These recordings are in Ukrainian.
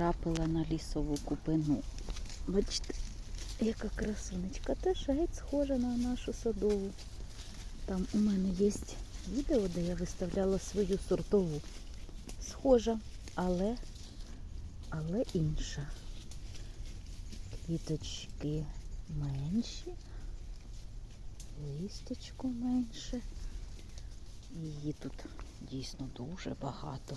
натрапила на лісову купину. Бачите, яка красунечка. Теж геть схожа на нашу садову. Там у мене є відео, де я виставляла свою сортову. Схожа, але, але інша. Квіточки менші, листячко менше. Її тут дійсно дуже багато.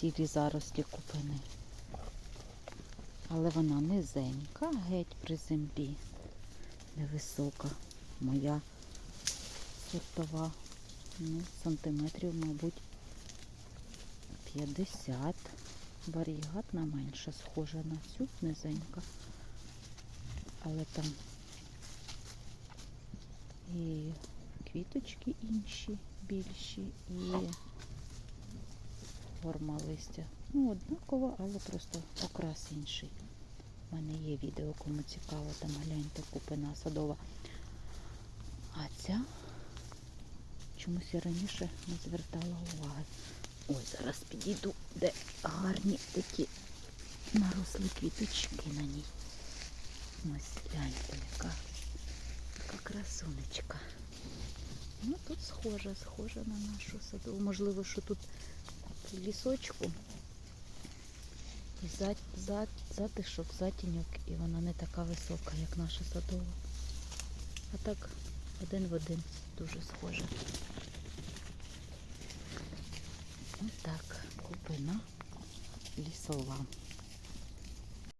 Цілі зарослі купини. Але вона низенька, геть при землі. Невисока. Моя сортова. Ну, сантиметрів, мабуть, 50. Варігатна менше схожа на цю низенька. Але там і квіточки інші, більші, і форма листя. Ну, однакова, але просто окрас інший. У мене є відео, кому цікаво, там гляньте купина садова. А ця чомусь я раніше не звертала уваги. Ой, зараз підійду, де гарні такі наросли квіточки на ній. Ось гляньте, яка, яка красунечка. Ну тут схожа, схожа на нашу садову. Можливо, що тут в лісочку і за, за, затишок, затіньок, і вона не така висока, як наша садова. А так один в один дуже схожа. Ось так, купина лісова.